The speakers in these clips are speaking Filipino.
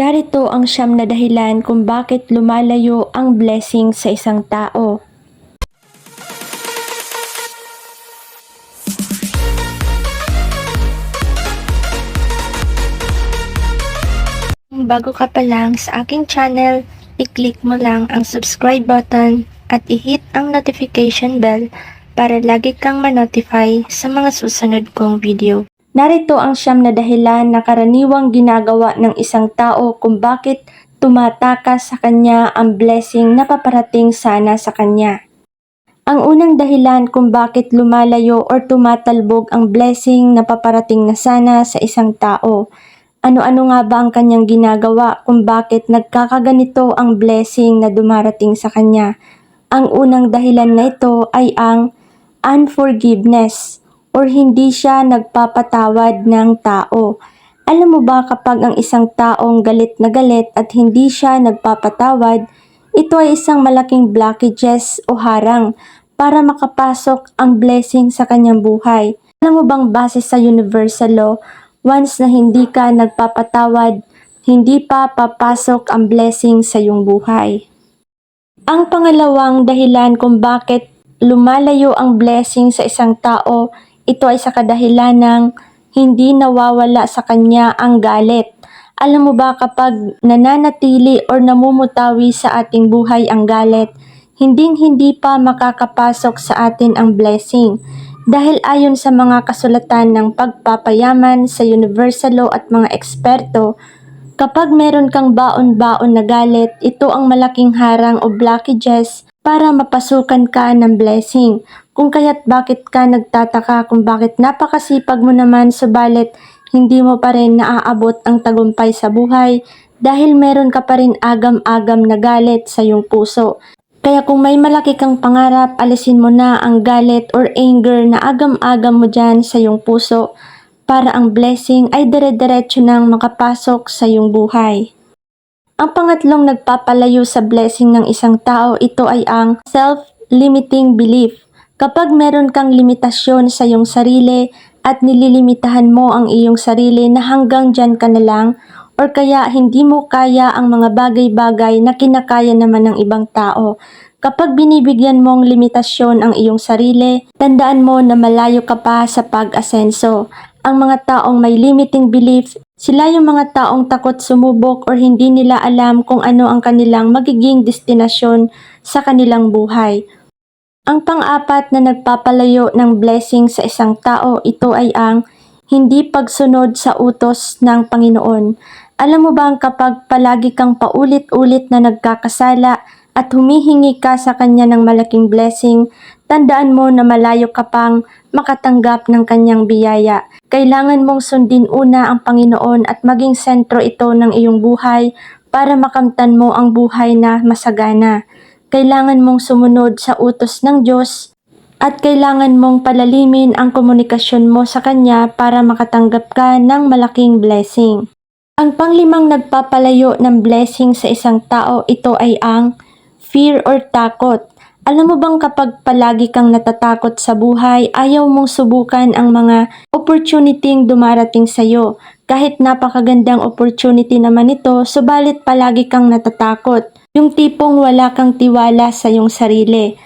Narito ang siyam na dahilan kung bakit lumalayo ang blessing sa isang tao. Bago ka pa lang sa aking channel, i-click mo lang ang subscribe button at i-hit ang notification bell para lagi kang ma-notify sa mga susunod kong video. Narito ang siyam na dahilan na karaniwang ginagawa ng isang tao kung bakit tumatakas sa kanya ang blessing na paparating sana sa kanya. Ang unang dahilan kung bakit lumalayo or tumatalbog ang blessing na paparating na sana sa isang tao. Ano-ano nga ba ang kanyang ginagawa kung bakit nagkakaganito ang blessing na dumarating sa kanya? Ang unang dahilan na ito ay ang unforgiveness or hindi siya nagpapatawad ng tao. Alam mo ba kapag ang isang taong galit na galit at hindi siya nagpapatawad, ito ay isang malaking blockages o harang para makapasok ang blessing sa kanyang buhay. Alam mo bang base sa universal law, once na hindi ka nagpapatawad, hindi pa papasok ang blessing sa iyong buhay. Ang pangalawang dahilan kung bakit lumalayo ang blessing sa isang tao, ito ay sa kadahilan ng hindi nawawala sa kanya ang galit. Alam mo ba kapag nananatili or namumutawi sa ating buhay ang galit, hinding hindi pa makakapasok sa atin ang blessing. Dahil ayon sa mga kasulatan ng pagpapayaman sa universal law at mga eksperto, Kapag meron kang baon-baon na galit, ito ang malaking harang o blockages para mapasukan ka ng blessing. Kung kaya't bakit ka nagtataka kung bakit napakasipag mo naman subalit hindi mo pa rin naaabot ang tagumpay sa buhay dahil meron ka pa rin agam-agam na galit sa iyong puso. Kaya kung may malaki kang pangarap, alisin mo na ang galit or anger na agam-agam mo dyan sa iyong puso para ang blessing ay dire-diretso nang makapasok sa iyong buhay. Ang pangatlong nagpapalayo sa blessing ng isang tao, ito ay ang self-limiting belief. Kapag meron kang limitasyon sa iyong sarili at nililimitahan mo ang iyong sarili na hanggang dyan ka na lang or kaya hindi mo kaya ang mga bagay-bagay na kinakaya naman ng ibang tao. Kapag binibigyan mong limitasyon ang iyong sarili, tandaan mo na malayo ka pa sa pag-asenso ang mga taong may limiting belief, sila yung mga taong takot sumubok or hindi nila alam kung ano ang kanilang magiging destinasyon sa kanilang buhay. Ang pang-apat na nagpapalayo ng blessing sa isang tao, ito ay ang hindi pagsunod sa utos ng Panginoon. Alam mo bang kapag palagi kang paulit-ulit na nagkakasala at humihingi ka sa Kanya ng malaking blessing, tandaan mo na malayo ka pang makatanggap ng Kanyang biyaya. Kailangan mong sundin una ang Panginoon at maging sentro ito ng iyong buhay para makamtan mo ang buhay na masagana. Kailangan mong sumunod sa utos ng Diyos at kailangan mong palalimin ang komunikasyon mo sa Kanya para makatanggap ka ng malaking blessing. Ang panglimang nagpapalayo ng blessing sa isang tao, ito ay ang fear or takot. Alam mo bang kapag palagi kang natatakot sa buhay, ayaw mong subukan ang mga opportunity dumarating sa iyo. Kahit napakagandang opportunity naman ito, subalit palagi kang natatakot. Yung tipong wala kang tiwala sa iyong sarili.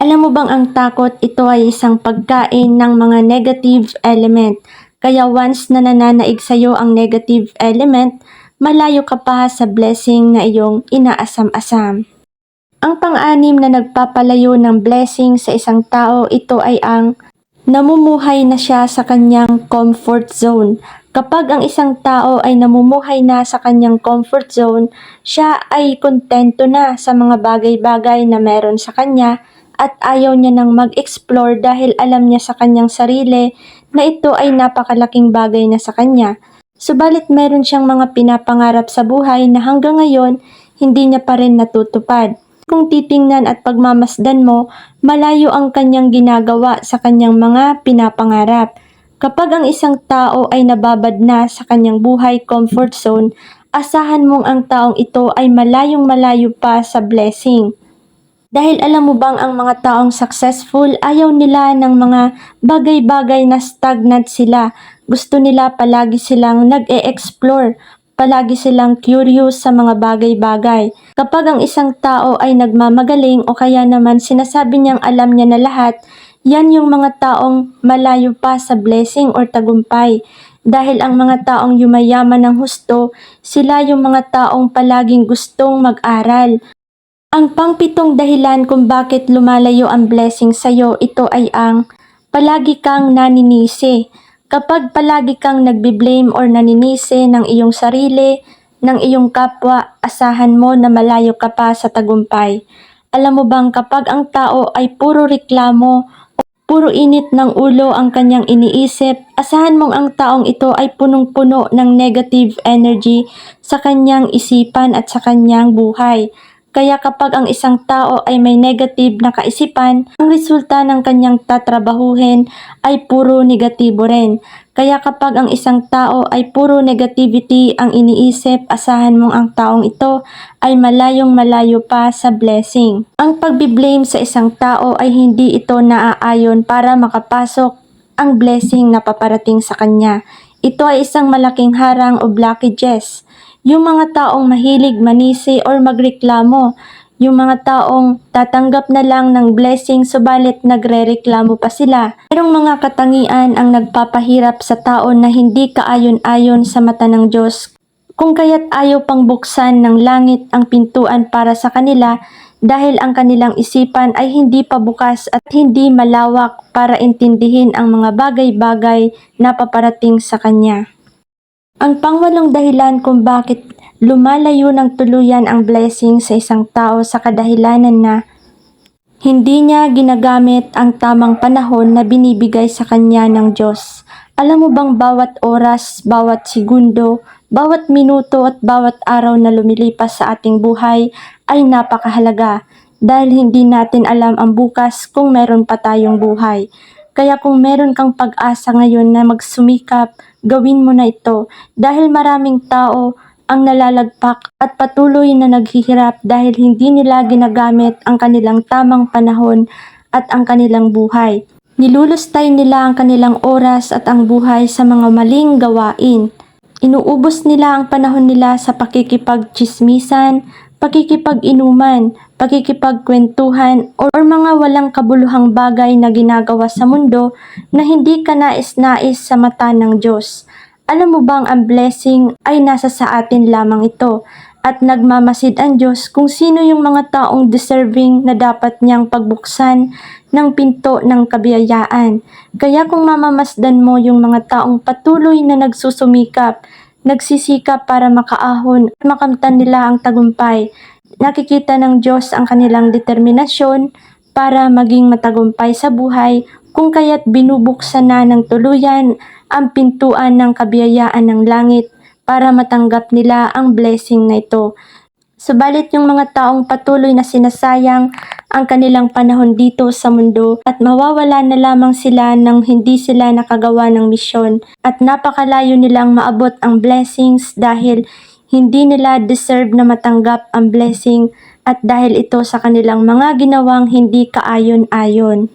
Alam mo bang ang takot ito ay isang pagkain ng mga negative element. Kaya once na nananaig sa iyo ang negative element, malayo ka pa sa blessing na iyong inaasam-asam. Ang pang-anim na nagpapalayo ng blessing sa isang tao, ito ay ang namumuhay na siya sa kanyang comfort zone. Kapag ang isang tao ay namumuhay na sa kanyang comfort zone, siya ay kontento na sa mga bagay-bagay na meron sa kanya at ayaw niya nang mag-explore dahil alam niya sa kanyang sarili na ito ay napakalaking bagay na sa kanya. Subalit meron siyang mga pinapangarap sa buhay na hanggang ngayon hindi niya pa rin natutupad. Kung titingnan at pagmamasdan mo, malayo ang kanyang ginagawa sa kanyang mga pinapangarap. Kapag ang isang tao ay nababad na sa kanyang buhay comfort zone, asahan mong ang taong ito ay malayong malayo pa sa blessing. Dahil alam mo bang ang mga taong successful, ayaw nila ng mga bagay-bagay na stagnant sila. Gusto nila palagi silang nag-e-explore palagi silang curious sa mga bagay-bagay. Kapag ang isang tao ay nagmamagaling o kaya naman sinasabi niyang alam niya na lahat, yan yung mga taong malayo pa sa blessing or tagumpay. Dahil ang mga taong yumayaman ng husto, sila yung mga taong palaging gustong mag-aral. Ang pangpitong dahilan kung bakit lumalayo ang blessing sa'yo, ito ay ang palagi kang naninisi. Kapag palagi kang nagbi-blame or naninisi ng iyong sarili, ng iyong kapwa, asahan mo na malayo ka pa sa tagumpay. Alam mo bang kapag ang tao ay puro reklamo, puro init ng ulo ang kanyang iniisip, asahan mong ang taong ito ay punong-puno ng negative energy sa kanyang isipan at sa kanyang buhay. Kaya kapag ang isang tao ay may negative na kaisipan, ang resulta ng kanyang tatrabahuhin ay puro negatibo rin. Kaya kapag ang isang tao ay puro negativity ang iniisip, asahan mong ang taong ito ay malayong malayo pa sa blessing. Ang pagbiblame sa isang tao ay hindi ito naaayon para makapasok ang blessing na paparating sa kanya. Ito ay isang malaking harang o blockages. Yung mga taong mahilig manisi or magreklamo, yung mga taong tatanggap na lang ng blessing subalit nagrereklamo pa sila. Merong mga katangian ang nagpapahirap sa tao na hindi kaayon-ayon sa mata ng Diyos. Kung kaya't ayaw pang buksan ng langit ang pintuan para sa kanila dahil ang kanilang isipan ay hindi pa bukas at hindi malawak para intindihin ang mga bagay-bagay na paparating sa Kanya. Ang pangwalong dahilan kung bakit lumalayo ng tuluyan ang blessing sa isang tao sa kadahilanan na hindi niya ginagamit ang tamang panahon na binibigay sa kanya ng Diyos. Alam mo bang bawat oras, bawat segundo, bawat minuto at bawat araw na lumilipas sa ating buhay ay napakahalaga dahil hindi natin alam ang bukas kung meron pa tayong buhay. Kaya kung meron kang pag-asa ngayon na magsumikap, gawin mo na ito dahil maraming tao ang nalalagpak at patuloy na naghihirap dahil hindi nila ginagamit ang kanilang tamang panahon at ang kanilang buhay. Nilulustay nila ang kanilang oras at ang buhay sa mga maling gawain. Inuubos nila ang panahon nila sa pakikipag-chismisan, pakikipag-inuman, pakikipagkwentuhan, or mga walang kabuluhang bagay na ginagawa sa mundo na hindi ka nais-nais sa mata ng Diyos. Alam mo bang ang blessing ay nasa sa atin lamang ito at nagmamasid ang Diyos kung sino yung mga taong deserving na dapat niyang pagbuksan ng pinto ng kabiyayaan. Kaya kung mamamasdan mo yung mga taong patuloy na nagsusumikap, nagsisikap para makaahon at makamtan nila ang tagumpay, nakikita ng Diyos ang kanilang determinasyon para maging matagumpay sa buhay kung kaya't binubuksan na ng tuluyan ang pintuan ng kabiyayaan ng langit para matanggap nila ang blessing na ito. Subalit yung mga taong patuloy na sinasayang ang kanilang panahon dito sa mundo at mawawala na lamang sila nang hindi sila nakagawa ng misyon at napakalayo nilang maabot ang blessings dahil hindi nila deserve na matanggap ang blessing at dahil ito sa kanilang mga ginawang hindi kaayon-ayon.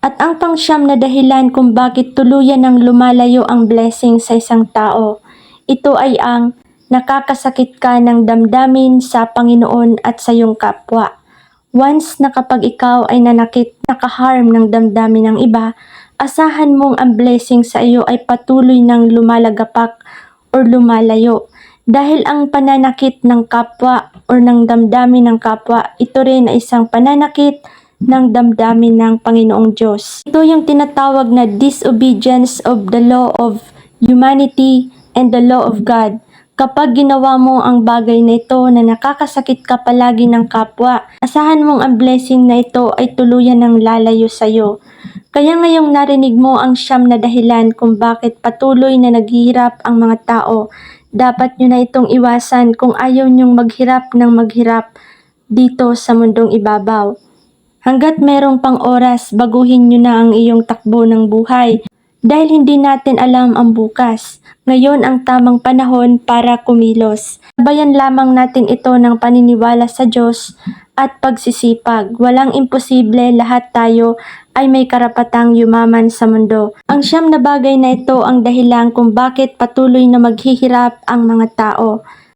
At ang pangsyam na dahilan kung bakit tuluyan ng lumalayo ang blessing sa isang tao, ito ay ang nakakasakit ka ng damdamin sa Panginoon at sa iyong kapwa. Once na kapag ikaw ay nanakit, nakaharm ng damdamin ng iba, asahan mong ang blessing sa iyo ay patuloy ng lumalagapak or lumalayo. Dahil ang pananakit ng kapwa or ng damdamin ng kapwa, ito rin ay isang pananakit ng damdamin ng Panginoong Diyos. Ito yung tinatawag na disobedience of the law of humanity and the law of God. Kapag ginawa mo ang bagay na ito na nakakasakit ka palagi ng kapwa, asahan mong ang blessing na ito ay tuluyan ng lalayo sa iyo. Kaya ngayong narinig mo ang siyam na dahilan kung bakit patuloy na naghihirap ang mga tao, dapat nyo na itong iwasan kung ayaw nyong maghirap ng maghirap dito sa mundong ibabaw. Hanggat merong pang oras, baguhin nyo na ang iyong takbo ng buhay dahil hindi natin alam ang bukas. Ngayon ang tamang panahon para kumilos. Sabayan lamang natin ito ng paniniwala sa Diyos at pagsisipag. Walang imposible, lahat tayo ay may karapatang yumaman sa mundo. Ang siyam na bagay na ito ang dahilan kung bakit patuloy na maghihirap ang mga tao.